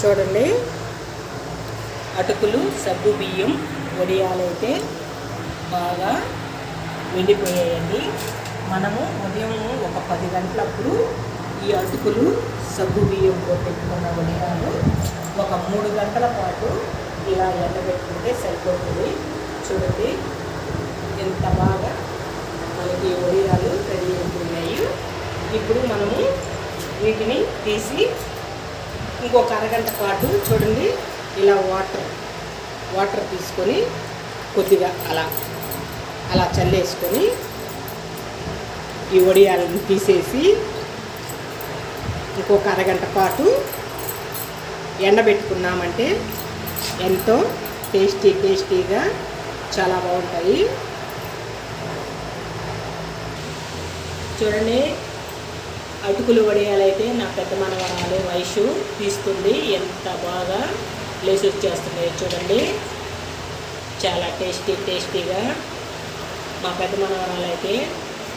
చూడండి. అటుకులు సగ్గు బియ్యం వడియాలైతే బాగా వెళ్ళిపోయాయండి మనము ఉదయం ఒక పది గంటలప్పుడు ఈ అటుకులు సగ్గు బియ్యం పెట్టుకున్న వడియాలు ఒక మూడు గంటల పాటు ఇలా ఎండబెట్టుకుంటే సరిపోతుంది. చూడండి ఎంత బాగా మనకి వడియాలు రెడీ అవుతున్నాయి ఇప్పుడు మనము వీటిని తీసి ఇంకొక అరగంట పాటు చూడండి ఇలా వాటర్ వాటర్ తీసుకొని కొద్దిగా అలా అలా చల్లేసుకొని ఈ వడియాలను తీసేసి ఇంకొక అరగంట పాటు ఎండబెట్టుకున్నామంటే ఎంతో టేస్టీ టేస్టీగా చాలా బాగుంటాయి. చూడండి అటుకులు వడియాలైతే నా పెద్ద మనవరాలు వయసు తీస్తుంది. ఎంత బాగా లేచి వచ్చేస్తున్నాయి చూడండి. చాలా టేస్టీ టేస్టీగా మా పెద్ద మనవరాలు అయితే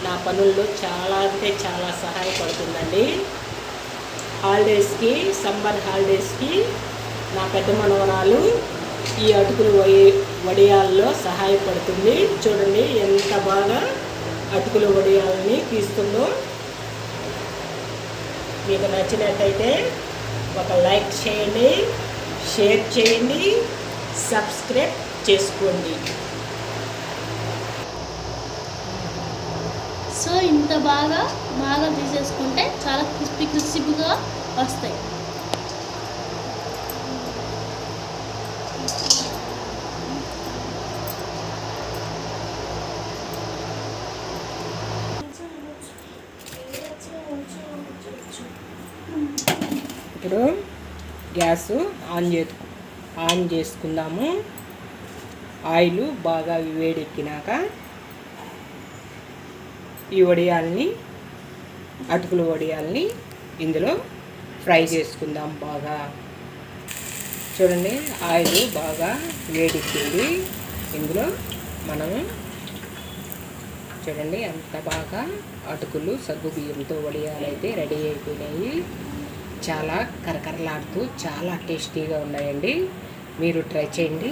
నా పనుల్లో చాలా అంటే చాలా సహాయపడుతుందండి. హాలిడేస్కి సమ్మర్ హాలిడేస్కి నా పెద్ద మనవరాలు ఈ అటుకులు వడియాల్లో సహాయపడుతుంది. చూడండి ఎంత బాగా అటుకులు వడియాలని తీస్తుందో. మీకు నచ్చినట్టయితే ఒక లైక్ చేయండి షేర్ చేయండి సబ్స్క్రైబ్ చేసుకోండి. సో ఇంత బాగా బాగా తీసేసుకుంటే చాలా క్రిస్పీ క్రిస్పీగా వస్తాయి. ఇప్పుడు గ్యాస్ ఆన్ చే ఆన్ చేసుకుందాము. ఆయిల్ బాగా వేడెక్కినాక ఈ వడియాల్ని అటుకులు వడియాల్ని ఇందులో ఫ్రై చేసుకుందాం బాగా. చూడండి ఆయిల్ బాగా వేడెక్కింది. ఇందులో మనము చూడండి అంత బాగా అటుకులు సగ్గు బియ్యంతో వడియాలైతే రెడీ అయిపోయినాయి. చాలా కరకరలాడుతూ చాలా టేస్టీగా ఉన్నాయండి. మీరు ట్రై చేయండి.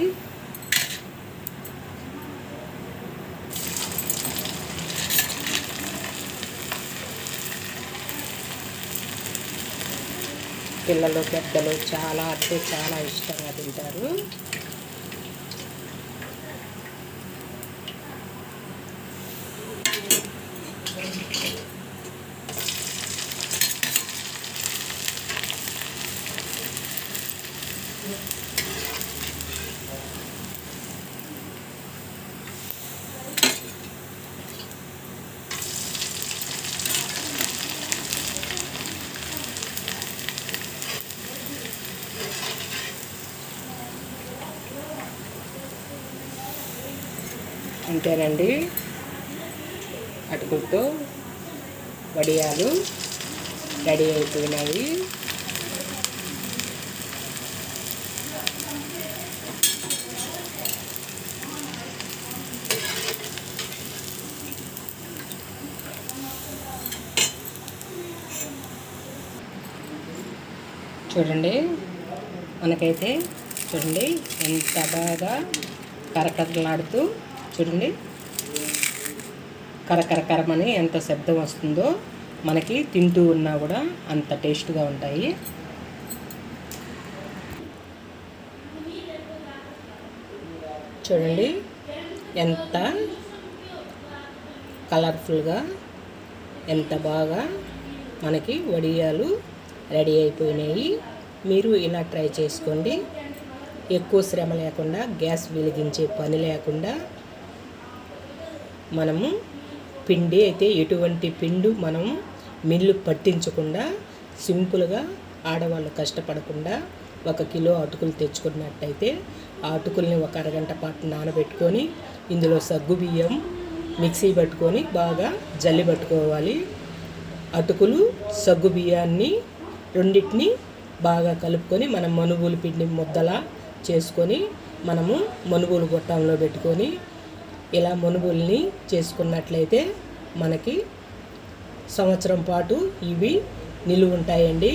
పిల్లలు పెద్దలు చాలా అంటే చాలా ఇష్టంగా తింటారు. అంతేనండి అటుకులతో వడియాలు రెడీ అయిపోయినాయి. చూడండి మనకైతే చూడండి ఎంత బాగా కరకరలాడుతూ చూడండి. కరకరకరమని ఎంత శబ్దం వస్తుందో మనకి తింటూ ఉన్నా కూడా అంత టేస్ట్గా ఉంటాయి. చూడండి ఎంత కలర్ఫుల్గా ఎంత బాగా మనకి వడియాలు రెడీ అయిపోయినాయి. మీరు ఇలా ట్రై చేసుకోండి. ఎక్కువ శ్రమ లేకుండా గ్యాస్ వెలిగించే పని లేకుండా మనము పిండి అయితే ఎటువంటి పిండి మనం మిల్లు పట్టించకుండా సింపుల్గా ఆడవాళ్ళు కష్టపడకుండా ఒక కిలో అటుకులు తెచ్చుకున్నట్టయితే ఆ అటుకుల్ని ఒక అరగంట పాటు నానబెట్టుకొని ఇందులో సగ్గు బియ్యం మిక్సీ పట్టుకొని బాగా జల్లి పట్టుకోవాలి. అటుకులు సగ్గు బియ్యాన్ని రెండింటిని బాగా కలుపుకొని మనం మనుగులు పిండి ముద్దలా చేసుకొని మనము మనుగులు గొట్టంలో పెట్టుకొని ఇలా మనుగుల్ని చేసుకున్నట్లయితే మనకి సంవత్సరం పాటు ఇవి నిలువ ఉంటాయండి